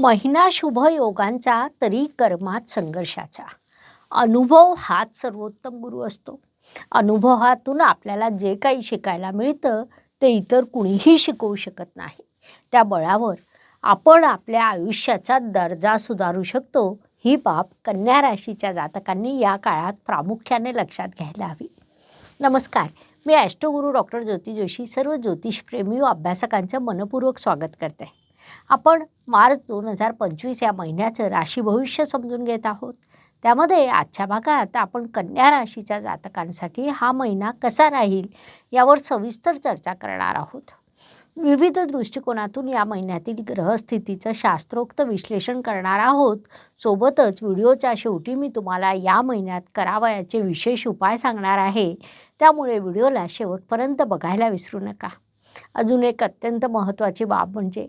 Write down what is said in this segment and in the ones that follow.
महिना शुभ योगांचा तरी कर्मात संघर्षाचा. अनुभव हाच सर्वोत्तम गुरु असतो. अनुभवातून आपल्याला जे काही शिकायला मिळतं ते इतर कुणीही शिकवू शकत नाही. त्या बळावर आपण आपल्या आयुष्याचा दर्जा सुधारू शकतो ही बाब कन्या राशीच्या जातकांनी या काळात प्रामुख्याने लक्षात घ्यायला हवी. नमस्कार मी ॲस्ट्रोगुरू डॉक्टर ज्योती जोशी सर्व ज्योतिषप्रेमी व अभ्यासकांचं मनपूर्वक स्वागत करते. आपण मार्च दोन हजार पंचवीस या महिन्याचं राशी भविष्य समजून घेत आहोत. त्यामध्ये आजच्या भागात आपण कन्या राशीच्या जातकांसाठी हा महिना कसा राहील यावर सविस्तर चर्चा करणार आहोत. विविध दृष्टिकोनातून या महिन्यातील ग्रहस्थितीचं शास्त्रोक्त विश्लेषण करणार आहोत. सोबतच व्हिडिओच्या शेवटी मी तुम्हाला या महिन्यात करावयाचे विशेष उपाय सांगणार आहे. त्यामुळे व्हिडिओला शेवटपर्यंत बघायला विसरू नका. अजून एक अत्यंत महत्त्वाची बाब म्हणजे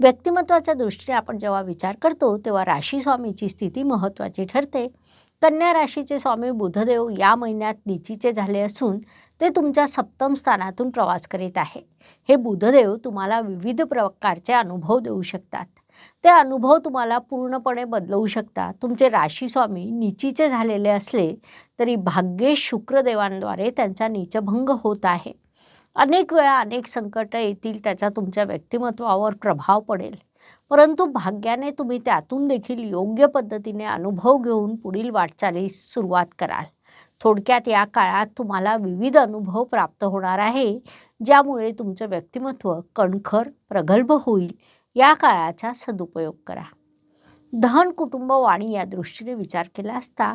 व्यक्तिमत्वाच्या दृष्टीने आपण जेव्हा विचार करतो तेव्हा राशी स्वामीची स्थिती महत्त्वाची ठरते. कन्या राशीचे स्वामी बुधदेव या महिन्यात निचीचे झाले असून ते तुमच्या सप्तम स्थानातून प्रवास करीत आहे. हे बुधदेव तुम्हाला विविध प्रकारचे अनुभव देऊ शकतात. ते अनुभव तुम्हाला पूर्णपणे बदलवू शकतात. तुमचे राशी स्वामी निचीचे झालेले असले तरी भाग्येश शुक्रदेवांद्वारे त्यांचा नीचभंग होत आहे. अनेक वेळा अनेक संकटं येतील त्याचा तुमच्या व्यक्तिमत्वावर प्रभाव पडेल. परंतु भाग्याने तुम्ही त्यातून देखील योग्य पद्धतीने अनुभव घेऊन पुढील वाटचालीस सुरुवात कराल. थोडक्यात या काळात तुम्हाला विविध अनुभव प्राप्त होणार आहे ज्यामुळे तुमचं व्यक्तिमत्व कणखर प्रगल्भ होईल. या काळाचा सदुपयोग करा. धन कुटुंब वाणी या दृष्टीने विचार केला असता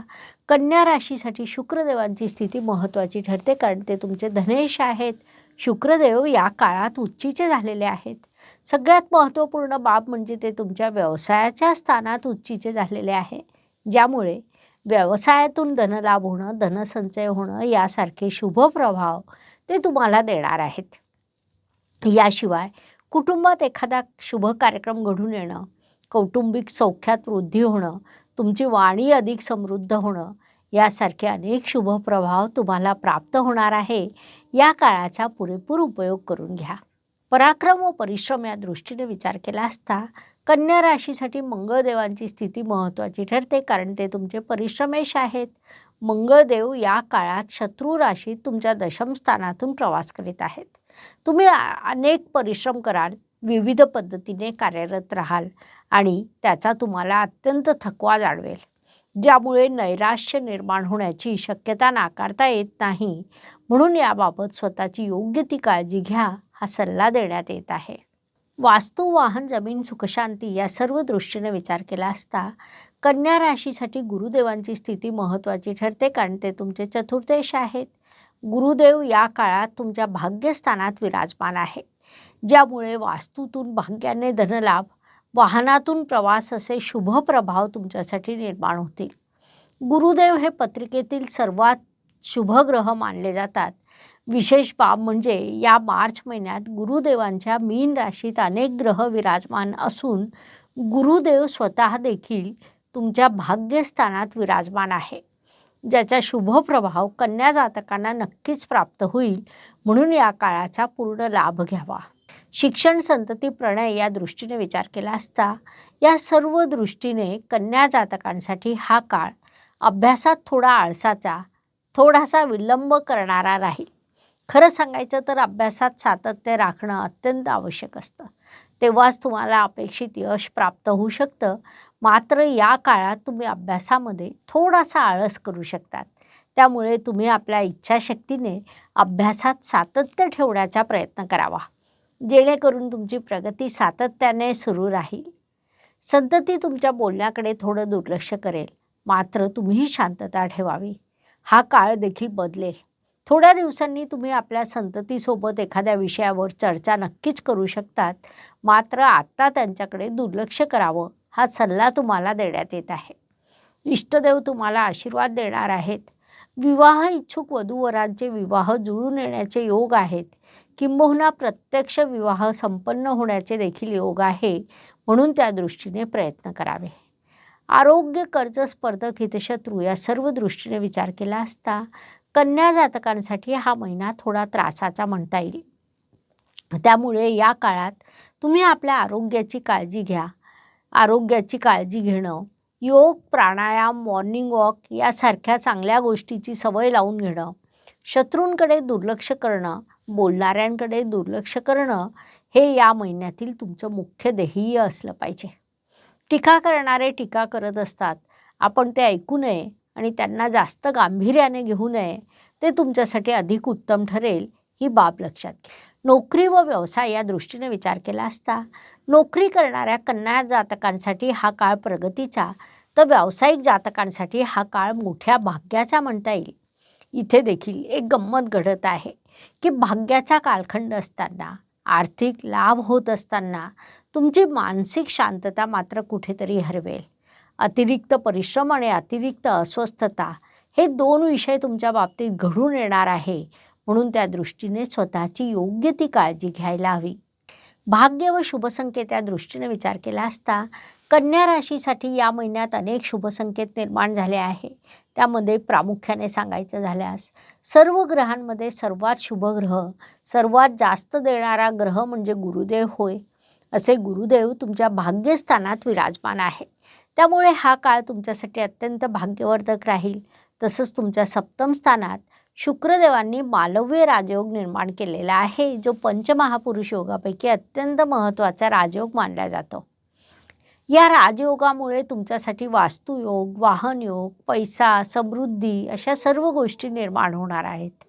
कन्या राशीसाठी शुक्रदेवांची स्थिती महत्त्वाची ठरते कारण ते तुमचे धनेश आहेत. शुक्रदेव या काळात उच्चीचे झालेले आहेत. सगळ्यात महत्त्वपूर्ण बाब म्हणजे ते तुमच्या व्यवसायाच्या स्थानात उच्चीचे झालेले आहे. ज्यामुळे व्यवसायातून धनलाभ होणं धनसंचय होणं यासारखे शुभ प्रभाव ते तुम्हाला देणार आहेत. याशिवाय कुटुंबात एखादा शुभ कार्यक्रम घडून येणं कौटुंबिक सौख्यात वृद्धी होणं तुमची वाणी अधिक समृद्ध होणं यासारखे अनेक शुभ प्रभाव तुम्हाला प्राप्त होणार आहे. या काळाचा पुरेपूर उपयोग करून घ्या. पराक्रम व परिश्रम या दृष्टीने विचार केला असता कन्या राशीसाठी मंगळदेवांची स्थिती महत्त्वाची ठरते कारण ते तुमचे परिश्रमेश आहेत. मंगळदेव या काळात शत्रू राशीत तुमच्या दशमस्थानातून प्रवास करीत आहेत. तुम्ही अनेक परिश्रम कराल विविध पद्धतीने कार्यरत राहाल आणि त्याचा तुम्हाला अत्यंत थकवा जाणवेल. ज्यामुळे नैराश्य निर्माण होण्याची शक्यता नाकारता येत नाही. म्हणून याबाबत स्वतःची योग्य ती काळजी घ्या हा सल्ला देण्यात येत आहे. वास्तू वाहन जमीन सुखशांती या सर्व दृष्टीने विचार केला असता कन्या राशीसाठी गुरुदेवांची स्थिती महत्त्वाची ठरते कारण ते तुमचे चतुर्देश आहेत. गुरुदेव या काळात तुमच्या भाग्यस्थानात विराजमान आहे ज्यामुळे वास्तूतून भाग्याने धनलाभ वाहनातून प्रवास असे शुभ प्रभाव तुमच्यासाठी निर्माण होतील. गुरुदेव हे पत्रिकेतील सर्वात शुभ ग्रह मानले जातात. विशेष बाब म्हणजे या मार्च महिन्यात गुरुदेवांच्या मीन राशीत अनेक ग्रह विराजमान असून गुरुदेव स्वतः देखील तुमच्या भाग्यस्थानात विराजमान आहे. ज्याचा शुभ प्रभाव कन्या जातकांना नक्कीच प्राप्त होईल म्हणून या काळाचा पूर्ण लाभ घ्यावा. शिक्षण संतती प्रणय या दृष्टीने विचार केला असता या सर्व दृष्टीने कन्या जातकांसाठी हा काळ अभ्यासात थोडा आळसाचा थोडासा विलंब करणारा राहील. खरं सांगायचं तर अभ्यासात सातत्य राखणं अत्यंत आवश्यक असतं. तेव्हाच तुम्हाला अपेक्षित यश प्राप्त होऊ शकतं. मात्र या काळात तुम्ही अभ्यासामध्ये थोडासा आळस करू शकतात. त्यामुळे तुम्ही आपल्या इच्छाशक्तीने अभ्यासात सातत्य ठेवण्याचा प्रयत्न करावा. जेणेकरून तुमची प्रगती सातत्याने सुरू राहील. संतती तुमच्या बोलण्याकडे थोडं दुर्लक्ष करेल. मात्र तुम्ही शांतता ठेवावी. हा काळ देखील बदलेल. थोड्या दिवसांनी तुम्ही आपल्या संततीसोबत एखाद्या विषयावर चर्चा नक्कीच करू शकतात. मात्र आत्ता त्यांच्याकडे दुर्लक्ष करावं हा सल्ला तुम्हाला देण्यात येत आहे. इष्टदेव तुम्हाला आशीर्वाद देणार आहेत. विवाह इच्छुक वधूवरांचे विवाह जुळून येण्याचे योग आहेत. किंबहुना प्रत्यक्ष विवाह संपन्न होण्याचे देखील योग आहे म्हणून त्या दृष्टीने प्रयत्न करावे. आरोग्य कर्ज स्पर्धक हितशत्रू या सर्व दृष्टीने विचार केला असता कन्या जातकांसाठी हा महिना थोडा त्रासाचा म्हणता येईल. त्यामुळे या काळात तुम्ही आपल्या आरोग्याची काळजी घ्या. आरोग्याची काळजी घेणं योग प्राणायाम मॉर्निंग वॉक यासारख्या चांगल्या गोष्टीची सवय लावून घेणं शत्रूंकडे दुर्लक्ष करणं बोलणाऱ्यांकडे दुर्लक्ष करणं हे या महिन्यातील तुमचं मुख्य ध्येय असलं पाहिजे. टीका करणारे टीका करत असतात. आपण ते ऐकू नये आणि त्यांना जास्त गांभीर्याने घेऊ नये ते तुमच्यासाठी अधिक उत्तम ठरेल ही बाब लक्षात घ्या. नोकरी व व्यवसाय या दृष्टीने विचार केला असता. नोकरी करणाऱ्या कन्या जातकांसाठी हा काळ प्रगतीचा तर व्यावसायिक जातकांसाठी हा काळ मोठ्या भाग्याचा म्हणता येईल. इथे देखील एक गंमत घडत आहे की भाग्याचा कालखंड असताना आर्थिक लाभ होत असताना तुमची मानसिक शांतता मात्र कुठेतरी हरवेल. अतिरिक्त परिश्रम आणि अतिरिक्त अस्वस्थता हे दोन विषय तुमच्या बाबतीत घडून येणार आहे म्हणून त्या दृष्टीने स्वतःची योग्य ती काळजी घ्यायला हवी. भाग्य व शुभसंकेत या दृष्टीने विचार केला असता कन्या राशीसाठी या महिन्यात अनेक शुभसंकेत निर्माण झाले आहे. त्यामध्ये प्रामुख्याने सांगायचं झाल्यास सर्व ग्रहांमध्ये सर्वात शुभ ग्रह सर्वात जास्त देणारा ग्रह म्हणजे गुरुदेव होय असे गुरुदेव तुमच्या भाग्यस्थानात विराजमान आहे. त्यामुळे हा काळ तुमच्यासाठी अत्यंत भाग्यवर्धक राहील. तसंच तुमच्या सप्तम स्थानात शुक्रदेवांनी मालव्य राजयोग निर्माण केलेला आहे जो पंचमहापुरुष योगापैकी अत्यंत महत्त्वाचा राजयोग मानला जातो. या राजयोगामुळे तुमच्यासाठी वास्तुयोग वाहनयोग पैसा समृद्धी अशा सर्व गोष्टी निर्माण होणार आहेत.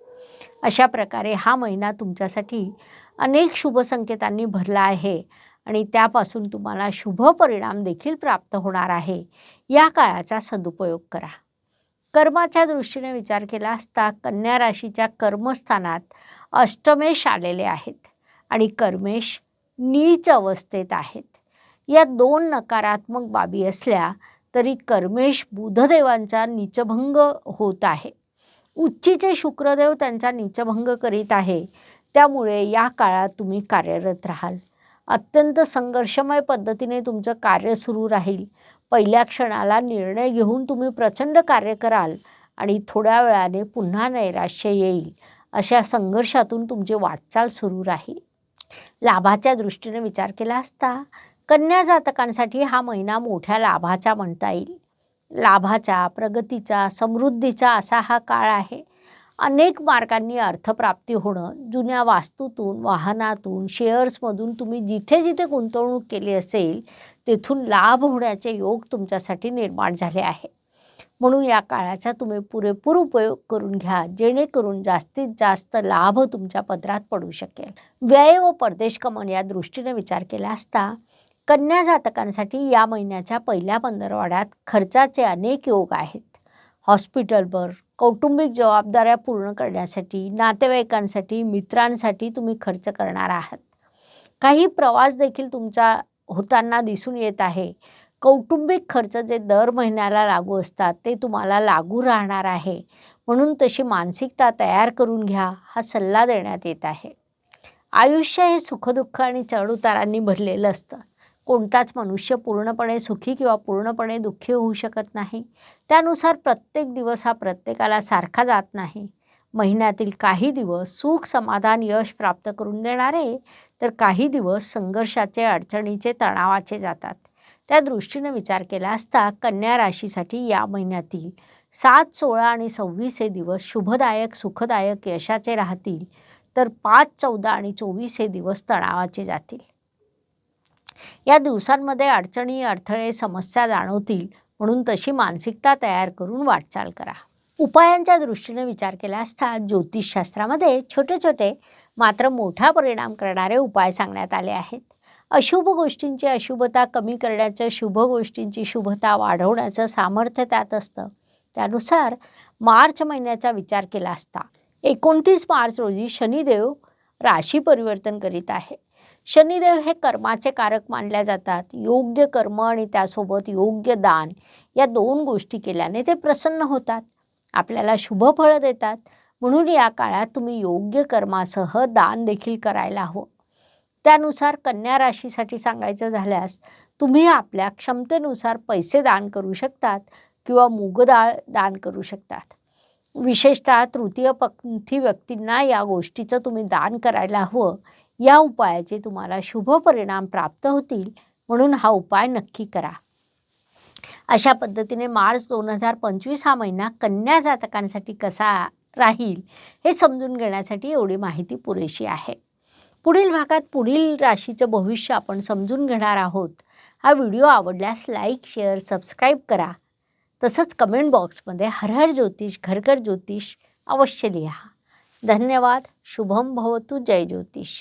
अशा प्रकारे हा महिना तुमच्यासाठी अनेक शुभसंकेतांनी भरला आहे आणि त्यापासून तुम्हाला शुभ परिणाम देखील प्राप्त होणार आहे. या काळाचा सदुपयोग करा. कर्माच्या दृष्टीने विचार केला असता कन्या राशीच्या कर्मस्थानात अष्टमेश आलेले आहेत आणि कर्मेश नीच अवस्थेत आहेत. या दोन नकारात्मक बाबी असल्या तरी कर्मेश बुधदेवांचा नीचभंग होत आहे. उच्चीचे शुक्रदेव त्यांचा नीचभंग करीत आहे. त्यामुळे या काळात तुम्ही कार्यरत राहाल. अत्यंत संघर्षमय पद्धतीने तुमचं कार्य सुरू राहील. पहिल्या क्षणाला निर्णय घेऊन तुम्ही प्रचंड कार्य कराल आणि थोड्या वेळाने पुन्हा नैराश्य येईल. अशा संघर्षातून तुमची वाटचाल सुरू राहील. लाभाच्या दृष्टीने विचार केला असता कन्या जातकांसाठी हा महिना मोठ्या लाभाचा म्हणता येईल. लाभाचा प्रगतीचा समृद्धीचा असा हा काळ आहे. अनेक मार्गांनी अर्थप्राप्ती होणं जुन्या वास्तूतून वाहनातून शेअर्समधून तुम्ही जिथे जिथे गुंतवणूक केली असेल तेथून लाभ होण्याचे योग तुमच्यासाठी निर्माण झाले आहे. म्हणून या काळाचा तुम्ही पुरेपूर उपयोग करून घ्या जेणेकरून जास्तीत जास्त लाभ तुमच्या पदरात पडू शकेल. व्यय व परदेश कमन या दृष्टीने विचार केला असता कन्या जातकांसाठी या महिन्याच्या पहिल्या पंधरवाड्यात खर्चाचे अनेक योग आहेत. हॉस्पिटलवर कौटुंबिक जबाबदाऱ्या पूर्ण करण्यासाठी नातेवाईकांसाठी मित्रांसाठी तुम्ही खर्च करणार आहात. काही प्रवास देखील तुमचा होताना दिसून येत आहे. कौटुंबिक खर्च जे दर महिन्याला लागू असतात ते तुम्हाला लागू राहणार आहे. म्हणून तशी मानसिकता तयार करून घ्या हा सल्ला देण्यात येत आहे. आयुष्य हे सुखदुःख आणि चढउतारांनी भरलेलं असतं. कोणताच मनुष्य पूर्णपणे सुखी किंवा पूर्णपणे दुःखी होऊ शकत नाही. त्यानुसार प्रत्येक दिवस हा प्रत्येकाला सारखा जात नाही. महिन्यातील काही दिवस सुख समाधान यश प्राप्त करून देणारे तर काही दिवस संघर्षाचे अडचणीचे तणावाचे जातात. त्या दृष्टीने विचार केला असता कन्या राशीसाठी या महिन्यातील सात सोळा आणि सव्वीस हे दिवस शुभदायक सुखदायक यशाचे राहतील. तर पाच चौदा आणि चोवीस हे दिवस तणावाचे जातील. या दिवसांमध्ये अडचणी अडथळे समस्या जाणवतील म्हणून तशी मानसिकता तयार करून वाटचाल करा. उपायांच्या दृष्टीने विचार केला असता ज्योतिषशास्त्रामध्ये छोटे छोटे मात्र मोठा परिणाम करणारे उपाय सांगण्यात आले आहेत. अशुभ गोष्टींची अशुभता कमी करण्याचं शुभ गोष्टींची शुभता वाढवण्याचं सामर्थ्य त्यात असतं. त्यानुसार मार्च महिन्याचा विचार केला असता. एकोणतीस मार्च रोजी शनिदेव राशी परिवर्तन करीत आहे. शनिदेव हे कर्माचे कारक मानल्या जातात. योग्य कर्म आणि त्यासोबत योग्य दान या दोन गोष्टी केल्याने ते प्रसन्न होतात. आपल्याला शुभ फळं देतात. म्हणून या काळात तुम्ही योग्य कर्मासह दान देखील करायला हवं. त्यानुसार कन्या राशीसाठी सांगायचं झाल्यास तुम्ही आपल्या क्षमतेनुसार पैसे दान करू शकतात किंवा मूगडाळ दान करू शकतात. विशेषतः तृतीयपंथी व्यक्तींना या गोष्टीचं तुम्ही दान करायला हवं. या उपायाचे तुम्हाला शुभ परिणाम प्राप्त होतील म्हणून हा उपाय नक्की करा. अशा पद्धतीने मार्च दोन हजार पंचवीस हा महिना कन्या जातकांसाठी कसा राहील हे समजून घेण्यासाठी एवढी माहिती पुरेशी आहे. पुढील भागात पुढील राशीचं भविष्य आपण समजून घेणार आहोत. हा व्हिडिओ आवडल्यास लाईक शेअर सबस्क्राईब करा. तसंच कमेंट बॉक्समध्ये हर हर ज्योतिष घरघर ज्योतिष अवश्य लिहा. धन्यवाद शुभम भवतु जय ज्योतिष.